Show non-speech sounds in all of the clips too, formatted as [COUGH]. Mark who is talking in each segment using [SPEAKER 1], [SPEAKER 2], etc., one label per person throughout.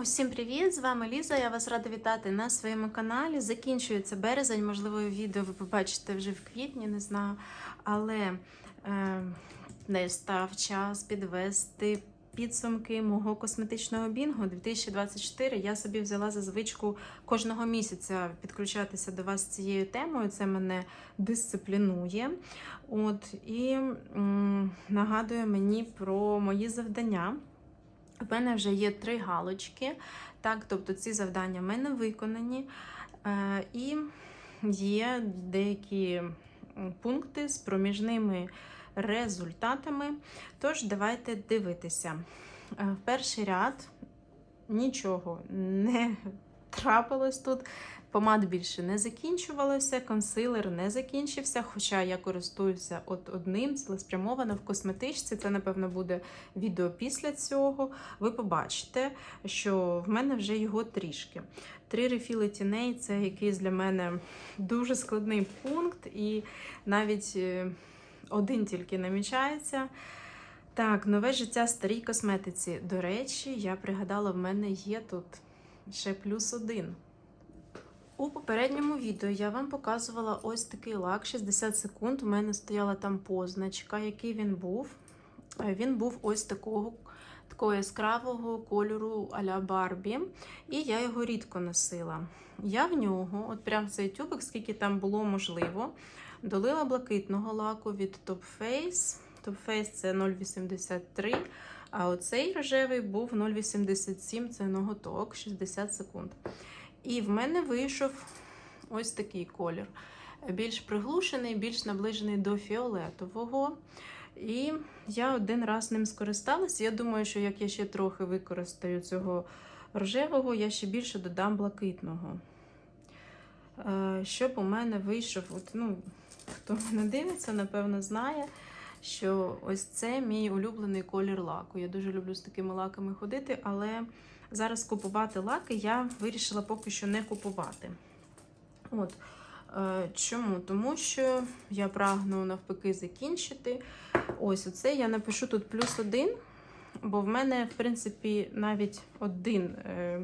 [SPEAKER 1] Усім привіт! З вами Ліза. Я вас рада вітати на своєму каналі. Закінчується березень, можливо, відео ви побачите вже в квітні, не знаю. Але е, не став час підвести підсумки мого косметичного бінгу 2024. Я собі взяла за звичку кожного місяця підключатися до вас цією темою. Це мене дисциплінує. От і м, нагадує мені про мої завдання. У мене вже є три галочки, так, тобто ці завдання в мене виконані. Е, і є деякі пункти з проміжними результатами. Тож, давайте дивитися. Е, в перший ряд нічого не трапилось тут. Помад більше не закінчувалося, консилер не закінчився, хоча я користуюся от одним, цілеспрямовано в косметичці. Це, напевно, буде відео після цього. Ви побачите, що в мене вже його трішки. Три рефіли тіней це якийсь для мене дуже складний пункт, і навіть е, один тільки намічається. Так, нове життя старій косметиці. До речі, я пригадала, в мене є тут ще плюс один. У попередньому відео я вам показувала ось такий лак 60 секунд. У мене стояла там позначка, який він був. Е, Він був ось такого такого яскравого кольору а-ля Барбі. І я його рідко носила. Я в нього, от прям в цей тюбик, скільки там було можливо, долила блакитного лаку від Top Face. Top Face це 0,83. А оцей рожевий був 0,87, це ноготок 60 секунд. І в мене вийшов ось такий колір. Більш приглушений, більш наближений до фіолетового. І я один раз ним скористалась. Я думаю, що як я ще трохи використаю цього рожевого, я ще більше додам блакитного. Е, Щоб у мене вийшов, от, ну, хто мене дивиться, напевно, знає, що ось це мій улюблений колір лаку. Я дуже люблю з такими лаками ходити, але зараз купувати лаки я вирішила поки що не купувати. От. Е, Чому? Тому що я прагну навпаки закінчити. Ось оце я напишу тут плюс один, бо в мене, в принципі, навіть один е,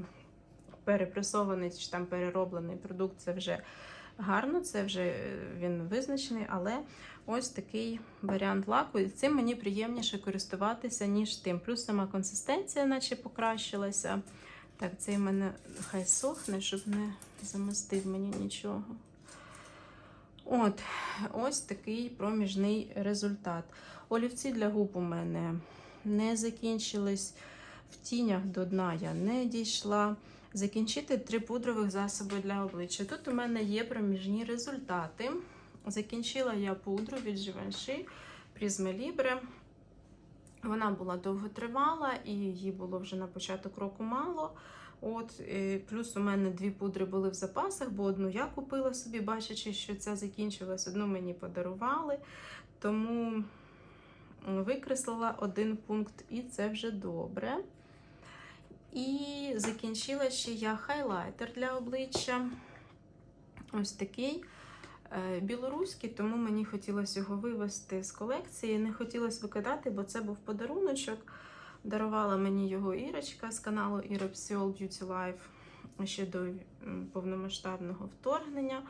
[SPEAKER 1] перепресований чи там перероблений продукт це вже гарно, це вже е, він визначений, але ось такий варіант лаку. І цим мені приємніше користуватися, ніж тим. Плюс сама консистенція, наче покращилася. Так, цей в мене хай сохне, щоб не замостив мені нічого. От, ось такий проміжний результат. Олівці для губ у мене не закінчились. В тінях до дна я не дійшла. Закінчити три пудрових засоби для обличчя. Тут у мене є проміжні результати. Закінчила я пудру від Givenchy Prisma Libre. Вона була довготривала і її було вже на початок року мало. От, е, Плюс у мене дві пудри були в запасах, бо одну я купила собі, бачачи, що ця закінчилась, одну мені подарували. Тому викреслила один пункт, і це вже добре. І закінчила ще я хайлайтер для обличчя. Ось такий е, білоруський, тому мені хотілося його вивести з колекції. Не хотілося викидати, бо це був подаруночок. Дарувала мені його Ірочка з каналу Ірапсіол Beauty Life ще до повномасштабного вторгнення.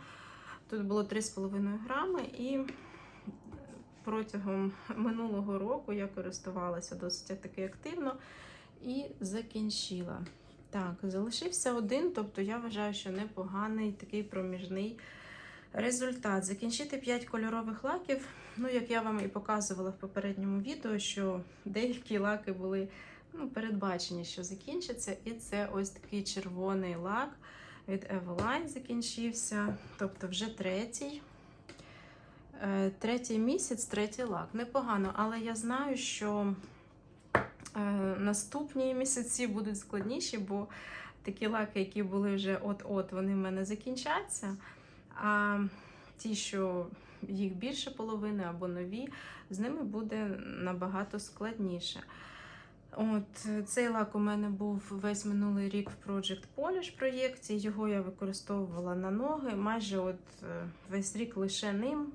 [SPEAKER 1] Тут було 3,5 грами, і протягом минулого року я користувалася досить таки активно і закінчила. Так, залишився один, тобто я вважаю, що непоганий такий проміжний результат. Закінчити 5 кольорових лаків. Ну, як я вам і показувала в попередньому відео, що деякі лаки були ну, передбачені, що закінчаться. І це ось такий червоний лак від Eveline закінчився. Тобто вже третій. Е, Третій місяць, третій лак. Непогано, але я знаю, що наступні місяці будуть складніші, бо такі лаки, які були вже от-от, вони в мене закінчаться. А ті, що їх більше половини або нові, з ними буде набагато складніше. От Цей лак у мене був весь минулий рік в Project Polish проєкті. Його я використовувала на ноги. Майже от е, весь рік лише ним.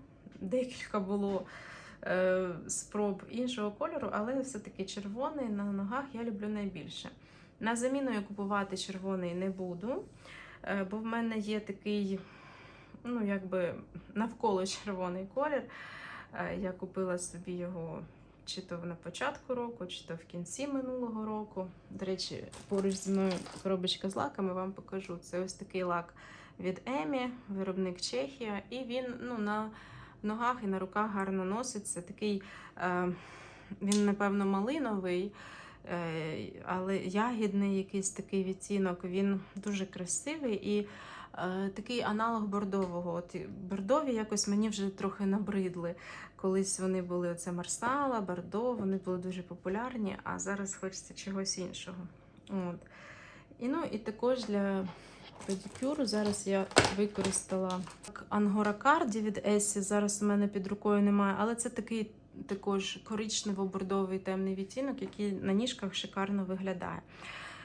[SPEAKER 1] Декілька було е, спроб іншого кольору, але все-таки червоний на ногах я люблю найбільше. На заміну я купувати червоний не буду, е, бо в мене є такий, ну, якби навколо червоний колір. Е, Я купила собі його чи то на початку року, чи то в кінці минулого року. До речі, поруч зі мною коробочка з лаками вам покажу. Це ось такий лак від Емі, виробник Чехія, і він ну, на ногах і на руках гарно носиться. Такий, е, він, напевно, малиновий, е, але ягідний якийсь такий відтінок. Він дуже красивий і е, такий аналог бордового. От бордові якось мені вже трохи набридли. Колись вони були оце Марсала, Бордо, вони були дуже популярні, а зараз хочеться чогось іншого. От. І, ну, і також для педикюру зараз я використала Angora Cardi від Essie. Зараз у мене під рукою немає, але це такий також коричнево-бордовий темний відтінок, який на ніжках шикарно виглядає.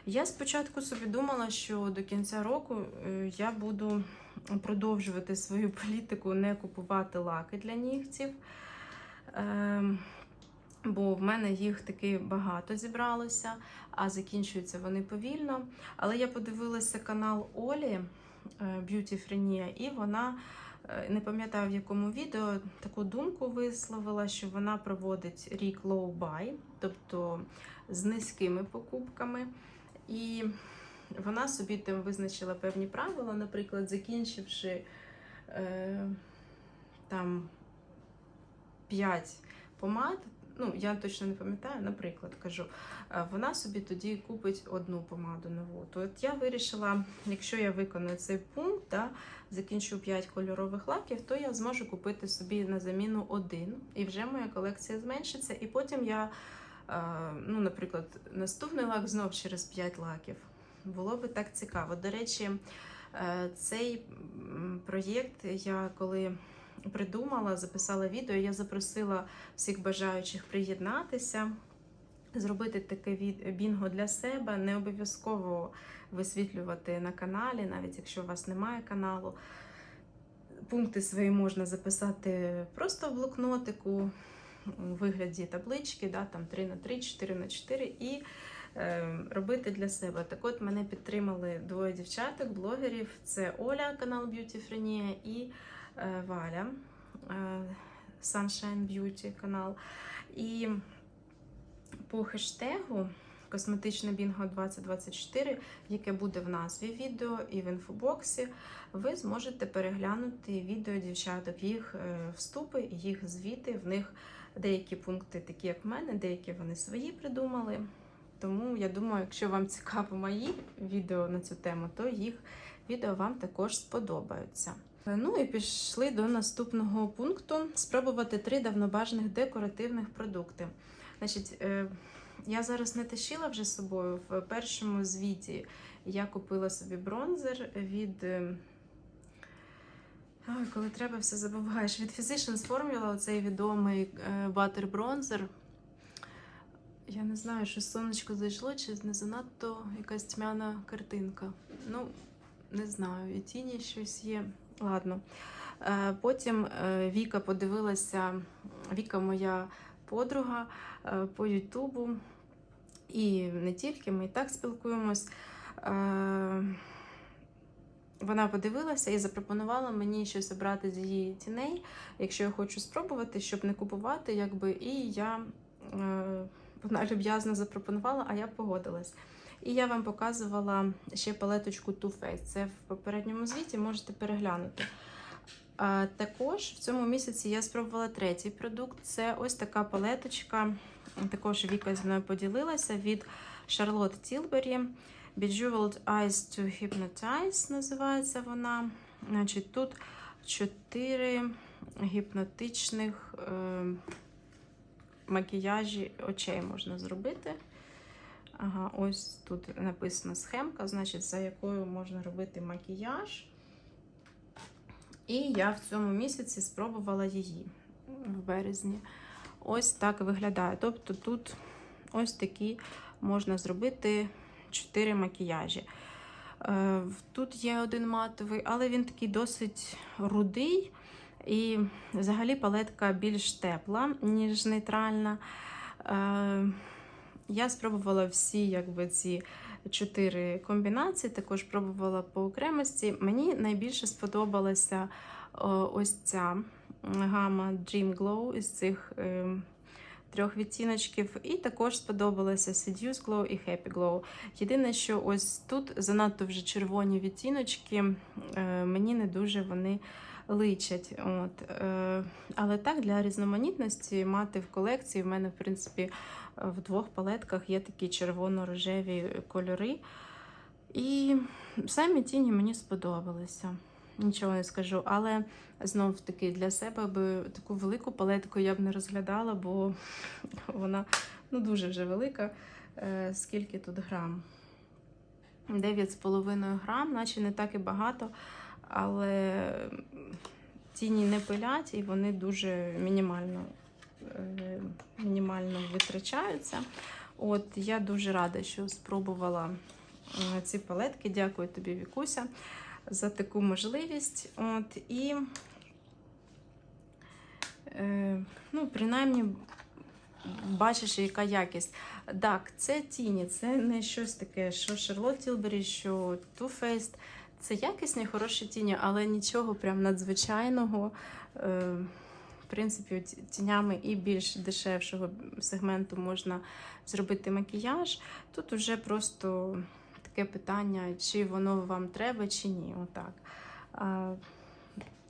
[SPEAKER 1] Я спочатку собі думала, що до кінця року е, я буду продовжувати свою [LAUGHS] політику, не купувати лаки для нігтів. Бо в мене їх таки багато зібралося, а закінчуються вони повільно. Але я подивилася канал Олі е, Beauty Frenia, і вона е, не пам'ятаю в якому відео таку думку висловила, що вона проводить рік low buy, тобто з низькими покупками. І вона собі там визначила певні правила, наприклад, закінчивши е, там 5 помад. Ну, я точно не пам'ятаю, наприклад, кажу, е, вона собі тоді купить одну помаду нову. То от я вирішила, якщо я виконую цей пункт, да, закінчу 5 кольорових лаків, то я зможу купити собі на заміну один, і вже моя колекція зменшиться. І потім я, е, ну, наприклад, наступний лак знов через 5 лаків. Було би так цікаво. До речі, е, цей проєкт я коли придумала, записала відео, я запросила всіх бажаючих приєднатися, зробити таке бінго для себе. Не обов'язково висвітлювати на каналі, навіть якщо у вас немає каналу. Пункти свої можна записати просто в блокнотику у вигляді таблички, да, там 3 на 3, 4 на 4 і е, робити для себе. Так от мене підтримали двоє дівчаток, блогерів. Це Оля, канал Frenia і Валя, е, Sunshine Beauty канал. І по хештегу Косметичне Бінго 2024, яке буде в назві відео і в інфобоксі, ви зможете переглянути відео дівчаток, їх е, вступи, їх звіти. В них деякі пункти такі, як в мене, деякі вони свої придумали. Тому я думаю, якщо вам цікаво мої відео на цю тему, то їх відео вам також сподобаються. Ну і пішли до наступного пункту: спробувати три давнобажаних декоративних продукти. Значить, е, я зараз не тащила вже собою. В першому звіті я купила собі бронзер від. е, Ой, коли треба, все забуваєш. Від Physicians Formula, оцей відомий е, Butter Bronzer. Я не знаю, що сонечко зайшло, чи не занадто якась тьмяна картинка. Ну, не знаю, і тіні щось є. Ладно. Е, Потім е, Віка подивилася, Віка моя подруга е, по Ютубу. І не тільки, ми і так спілкуємось. Вона подивилася і запропонувала мені щось обрати з її тіней, якщо я хочу спробувати, щоб не купувати, якби, і я вона люб'язно запропонувала, а я погодилась. І я вам показувала ще палеточку Too Faced. Це в попередньому звіті можете переглянути. Також в цьому місяці я спробувала третій продукт. Це ось така палеточка. Також Віка зі мною поділилася від Charlotte Tilbury. Bejeweled Eyes to Hypnotize називається вона. Значить, тут чотири гіпнотичних е, макіяжі очей можна зробити. Ага, ось тут написана схемка, значить, за якою можна робити макіяж. І я в цьому місяці спробувала її в березні. Ось так виглядає. Тобто тут ось такі можна зробити 4 макіяжі. Е, Тут є один матовий, але він такий досить рудий. І взагалі палетка більш тепла, ніж нейтральна. Е, Я спробувала всі якби, ці чотири комбінації, також пробувала по окремості. Мені найбільше сподобалася о, ось ця гама Dream Glow із цих е, трьох відтіночків. І також сподобалася Seduce Glow і Happy Glow. Єдине, що ось тут занадто вже червоні відтіночки, е, мені не дуже вони личать. От. Е, але так, для різноманітності мати в колекції, в мене, в принципі, в двох палетках є такі червоно-рожеві кольори. І самі тіні мені сподобалися. Нічого не скажу, але знов таки для себе би таку велику палетку я б не розглядала, бо [LAUGHS] вона ну, дуже вже велика. Е, скільки тут грам? 9,5 грам, наче не так і багато, але тіні не пилять і вони дуже мінімально, е, мінімально витрачаються. От я дуже рада, що спробувала е, ці палетки. Дякую тобі, Вікуся, за таку можливість. От, і, е, ну, принаймні, бачиш, яка якість. Так, це тіні, це не щось таке, що Charlotte Tilbury, що Too Faced. Це якісні, хороші тіні, але нічого прям надзвичайного. Е, В принципі, ті- тінями і більш дешевшого сегменту можна зробити макіяж. Тут уже просто таке питання, чи воно вам треба, чи ні. Отак.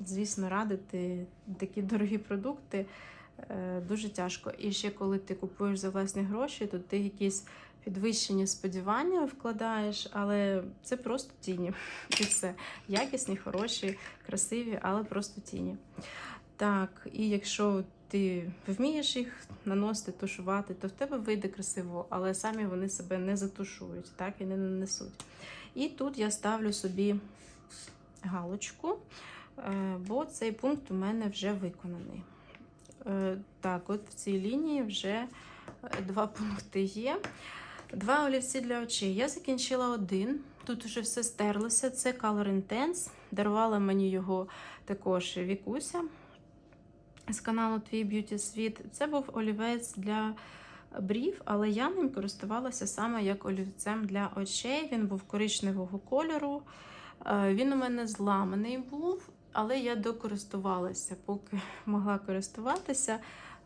[SPEAKER 1] Звісно, радити такі дорогі продукти е, дуже тяжко. І ще коли ти купуєш за власні гроші, то ти якісь підвищені сподівання вкладаєш, але це просто тіні. [LAUGHS] І все. Якісні, хороші, красиві, але просто тіні. Так, і якщо ти вмієш їх наносити, тушувати, то в тебе вийде красиво, але самі вони себе не затушують, так і не нанесуть. І тут я ставлю собі галочку, е, бо цей пункт у мене вже виконаний. Е, Так, от в цій лінії вже е, два [LAUGHS] пункти є. Два олівці для очей. Я закінчила один. Тут вже все стерлося. Це Color Intense. Дарувала мені його також Вікуся з каналу Твій Б'юті Світ. Це був олівець для брів, але я ним користувалася саме як олівцем для очей. Він був коричневого кольору. Е, Він у мене зламаний був, але я докористувалася, поки могла користуватися.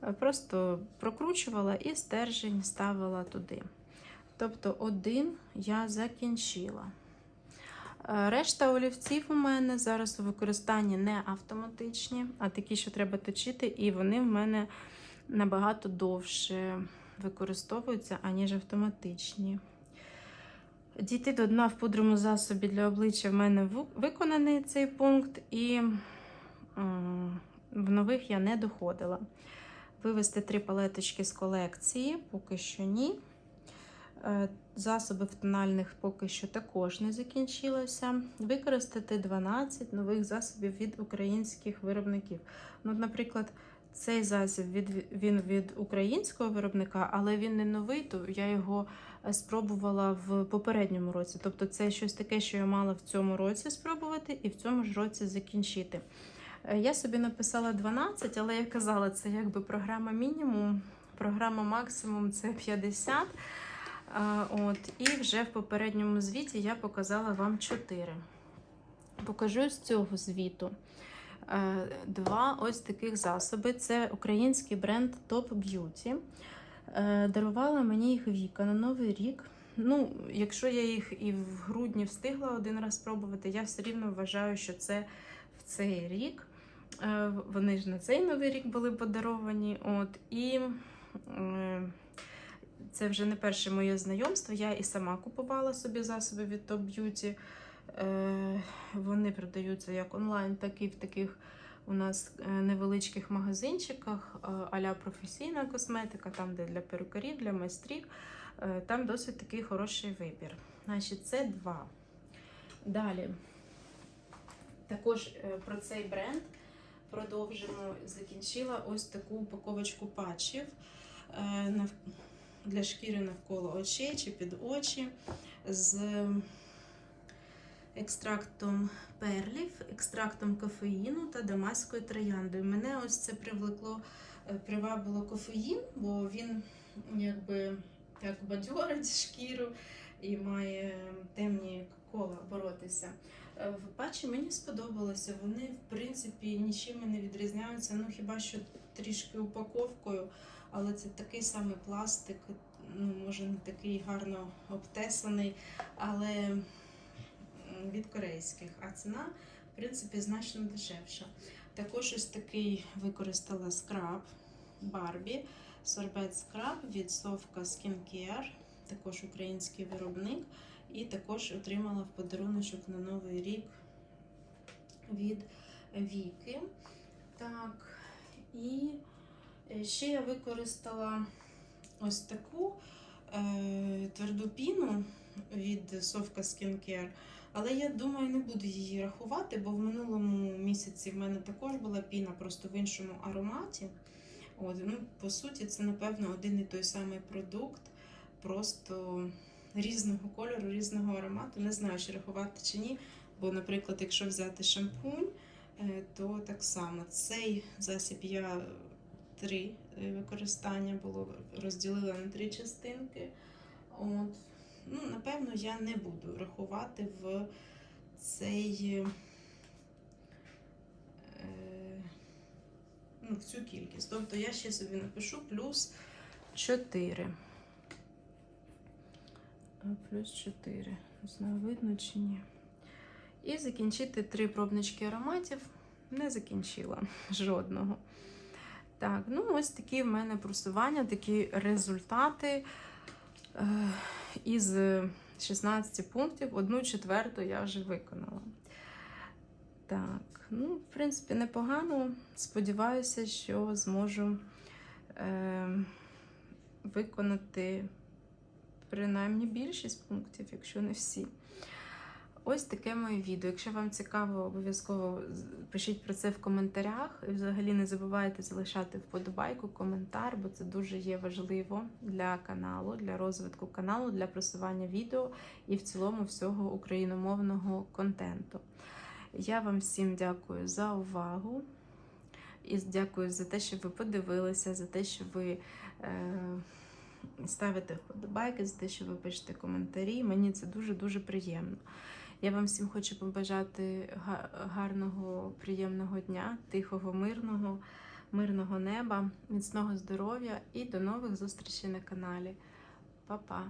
[SPEAKER 1] Е, Просто прокручувала і стержень ставила туди. Тобто один я закінчила. Е, Решта олівців у мене зараз у використанні не автоматичні, а такі, що треба точити, і вони в мене набагато довше використовуються, аніж автоматичні. Дійти до дна в пудрому засобі для обличчя в мене виконаний цей пункт, і в нових я не доходила. Вивести три палеточки з колекції, поки що ні. Е, Засоби в тональних поки що також не закінчилося. Використати 12 нових засобів від українських виробників. Ну, наприклад, цей засіб від, він від українського виробника, але він не новий, то я його е, спробувала в попередньому році. Тобто, це щось таке, що я мала в цьому році спробувати і в цьому ж році закінчити. Е, Я собі написала 12, але я казала, це якби програма мінімум, програма максимум це 50. От, і вже в попередньому звіті я показала вам 4. Покажу з цього звіту. Е, Два ось таких засоби. Це український бренд Top Beauty. Е, Дарувала мені їх Віка на Новий рік. Ну, якщо я їх і в грудні встигла один раз спробувати, я все рівно вважаю, що це в цей рік. Е, Вони ж на цей новий рік були подаровані. От, і це вже не перше моє знайомство. Я і сама купувала собі засоби від Top Beauty. Е, Вони продаються як онлайн, так і в таких у нас е, невеличких магазинчиках, е, а-ля професійна косметика, там, де для перукарів, для майстрів. Там досить такий хороший вибір. Значить, це два. Далі. Також про цей бренд продовжимо. Закінчила ось таку упаковочку патчів для шкіри навколо очей чи під очі з екстрактом перлів, екстрактом кофеїну та дамаською трояндою. Мене ось це привлекло, е, привабило кофеїн, бо він якби як бадьорить шкіру. і має темні кола боротися. Е, В патчі мені сподобалося. Вони, в принципі, нічим не відрізняються. Ну хіба що трішки упаковкою, але це такий самий пластик, ну може не такий гарно обтесаний, але від корейських. А ціна, в принципі, значно дешевша. Також ось такий використала скраб Барбі. Сорбет скраб від Совка Skincare, також український виробник. І також отримала в подаруночок на Новий рік від Віки. Так, і ще я використала ось таку е, тверду піну від Совка Skincare. Але я думаю, не буду її рахувати, бо в минулому місяці в мене також була піна, просто в іншому ароматі. От, ну, по суті, це, напевно, один і той самий продукт, просто різного кольору, різного аромату. Не знаю, чи рахувати чи ні. Бо, наприклад, якщо взяти шампунь, е, то так само цей засіб я три е, використання було розділила на три частинки. От. Ну, напевно, я не буду рахувати в цей. е, ну, в цю кількість. Тобто я ще собі напишу плюс 4. Плюс 4. Не знаю, видно чи ні. І закінчити три пробнички ароматів. Не закінчила [LAUGHS] жодного. Так, ну ось такі в мене просування, такі результати. Е, Із 16 пунктів, одну четверту я вже виконала. Так, ну, в принципі, непогано. Сподіваюся, що зможу е, виконати принаймні більшість пунктів, якщо не всі. Ось таке моє відео. Якщо вам цікаво, обов'язково пишіть про це в коментарях. І взагалі не забувайте залишати вподобайку, коментар, бо це дуже є важливо для каналу, для розвитку каналу, для просування відео і в цілому всього україномовного контенту. Я вам всім дякую за увагу. І дякую за те, що ви подивилися, за те, що ви е, ставите вподобайки, за те, що ви пишете коментарі. Мені це дуже-дуже приємно. Я вам всім хочу побажати гарного, приємного дня, тихого, мирного, мирного неба, міцного здоров'я і до нових зустрічей на каналі. Па-па!